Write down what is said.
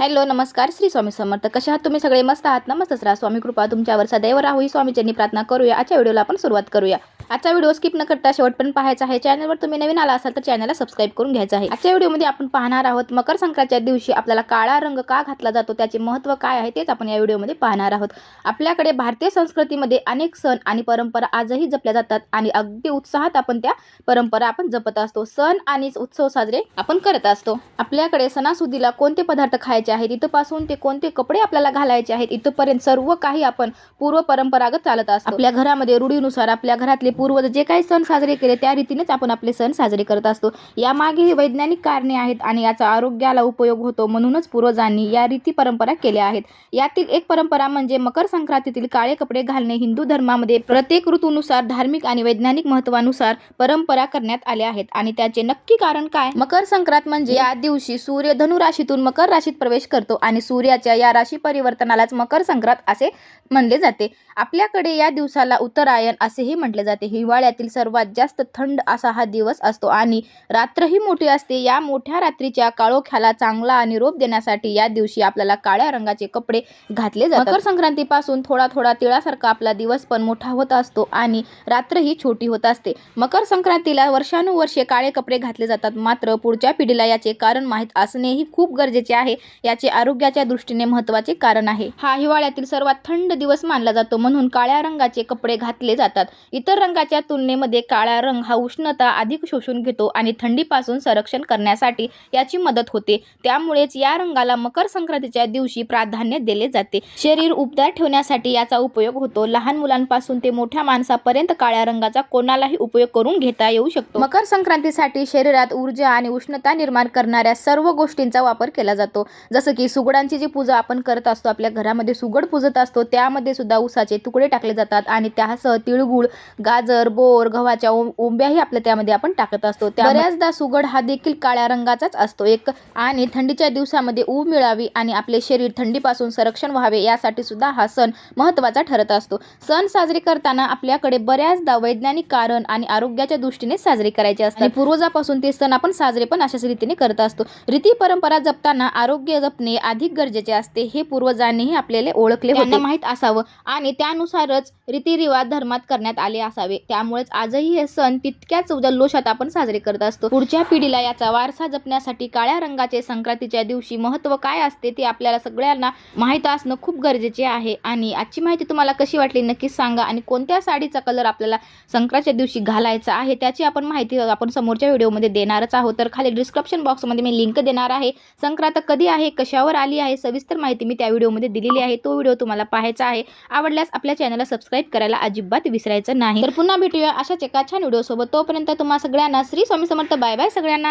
Hello नमस्कार. श्री स्वामी समर्थ. कशा आहात तुम्ही? सगळे मस्त आहात ना? मस्तच राहा. स्वामी कृपा तुमच्यावर सदैव राहू. ही स्वामीच्यांनी प्रार्थना करूया. आजच्या व्हिडिओला आपण सुरुवात करूया. आजचा व्हिडिओ स्किप न करता शेवटपर्यंत पाहायचा आहे. चॅनलवर तुम्ही नवीन आला असाल तर चॅनलला सबस्क्राईब करून घ्यायचं आहे. आजच्या व्हिडिओमध्ये आपण पाहणार आहोत मकर संक्रांतीच्या दिवशी आपल्याला काळा रंग का घातला जातो त्याचे महत्त्व काय आहे तेच आपण या व्हिडिओमध्ये पाहणार आहोत. आपल्याकडे भारतीय संस्कृतीमध्ये अनेक सण आणि परंपरा आजही जपल्या जातात आणि अगदी उत्साहात आपण त्या परंपरा आपण जपत असतो. सण आणि उत्सव साजरे आपण करत असतो. आपल्याकडे सणासुदीला कोणते पदार्थ खायचे आहेत? इथपासून ते कोणते कपडे आपल्याला घालायचे आहेत? इथपर्यंत सर्व काही आपण पूर्व परंपरागत चालत असतो. आपल्या घरामध्ये रूढीनुसार आपल्या घरातले पूर्वज जे काही सण साजरे केले त्या रीतीनेच आपण आपले सण साजरे करत असतो. यामागे वैज्ञानिक कारणे आहेत आणि याचा आरोग्याला उपयोग होतो म्हणूनच पूर्वजांनी या रीती परंपरा केल्या आहेत. यातील एक परंपरा म्हणजे मकर संक्रांतीतील काळे कपडे घालणे हिंदू धर्मामध्ये प्रत्येक ऋतूनुसार धार्मिक आणि वैज्ञानिक महत्वानुसार परंपरा करण्यात आल्या आहेत. आणि त्याचे नक्की कारण काय? मकर संक्रांत म्हणजे या दिवशी सूर्य धनु राशीतून मकर राशीत प्रवेश करतो आणि सूर्याच्या या राशी परिवर्तनालाच मकर संक्रांत असे म्हणले जाते. आपल्याकडे या दिवसाला उत्तरायण असेही म्हटले जाते. हिवाळ्यातील सर्वात जास्त थंड असा हा दिवस असतो आणि रात्रही मोठी असते. या मोठ्या रात्रीच्या काळोख्याला चांगला निरोप देण्यासाठी या दिवशी आपल्याला काळ्या रंगाचे कपडे घातले जातात. मकर संक्रांतीपासून थोडा थोडा तिळासारखा आपला दिवस पण मोठा होत असतो आणि रात्रही छोटी होत असते. मकर संक्रांतीला वर्षानुवर्षे काळे कपडे घातले जातात. मात्र पुढच्या पिढीला याचे कारण माहीत असणेही खूप गरजेचे आहे. याचे आरोग्याच्या दृष्टीने महत्त्वाचे कारण आहे. हा हिवाळ्यातील सर्वात थंड दिवस मानला जातो म्हणून काळ्या रंगाचे कपडे घातले जातात. इतर रंगा रंगाच्या तुलनेमध्ये काळा रंग हा उष्णता अधिक शोषून घेतो आणि थंडीपासून संरक्षण करण्यासाठी याची मदत होते. त्यामुळेच या रंगाला मकर संक्रांतीच्या दिवशी प्राधान्य दिले जाते. शरीर उबदार ठेवण्यासाठी याचा उपयोग होतो. लहान मुलांपासून ते मोठ्या माणसापर्यंत काळ्या रंगाचा कोणालाही उपयोग करून घेता येऊ शकतो. मकर संक्रांतीसाठी शरीरात ऊर्जा आणि उष्णता निर्माण करणाऱ्या सर्व गोष्टींचा वापर केला जातो. जसं की सुगडांची जी पूजा आपण करत असतो आपल्या घरामध्ये सुगड पूजत असतो त्यामध्ये सुद्धा उसाचे तुकडे टाकले जातात आणि त्यासह तिळगुळ गाजर बोर गव्हाच्या ओंब्याही आपल्या त्यामध्ये आपण टाकत असतो. त्या बऱ्याचदा सुगड हा देखील काळ्या रंगाचाच असतो. एक आणि थंडीच्या दिवसामध्ये ऊब मिळावी आणि आपले शरीर थंडीपासून संरक्षण व्हावे यासाठी सुद्धा हा सण महत्त्वाचा ठरत असतो. सण साजरे करताना आपल्याकडे बऱ्याचदा वैज्ञानिक कारण आणि आरोग्याच्या दृष्टीने साजरे करायचे असतात. पूर्वजापासून ते सण आपण साजरे पण अशाच रीतीने करत असतो. रीती परंपरा जपताना आरोग्य जपणे अधिक गरजेचे असते हे पूर्वजांनीही आपल्याला ओळखले माहीत असावं आणि त्यानुसारच रीतिरिवाज धर्मात करण्यात आले असावे त्यामुळेच आजही हे सण तितक्याच जल्लोषात आपण साजरे करत असतो. पुढच्या पिढीला याचा वारसा जपण्यासाठी काळ्या रंगाचे संक्रांतीच्या दिवशी महत्त्व काय असते ते आपल्याला सगळ्यांना माहीत असणं खूप गरजेचे आहे. आणि आजची माहिती तुम्हाला कशी वाटली नक्कीच सांगा. आणि कोणत्या साडीचा कलर आपल्याला संक्रांतीच्या दिवशी घालायचा आहे त्याची आपण माहिती आपण समोरच्या व्हिडिओमध्ये देणारच आहोत. तर खाली डिस्क्रिप्शन बॉक्समध्ये मी लिंक देणार आहे. संक्रांत कधी आहे कशावर आली आहे सविस्तर माहिती मी त्या व्हिडिओमध्ये दिलेली आहे. तो व्हिडिओ तुम्हाला पाहायचा आहे. आवडल्यास आपल्या चॅनलला सबस्क्राईब करायला अजिबात विसरायचं नाही. तर पुन्हा भेटूया. अशाच एका छान व्हिडिओसोबत. तोपर्यंत तुम्हा सगळ्यांना श्री स्वामी समर्थ. बाय बाय सगळ्यांना.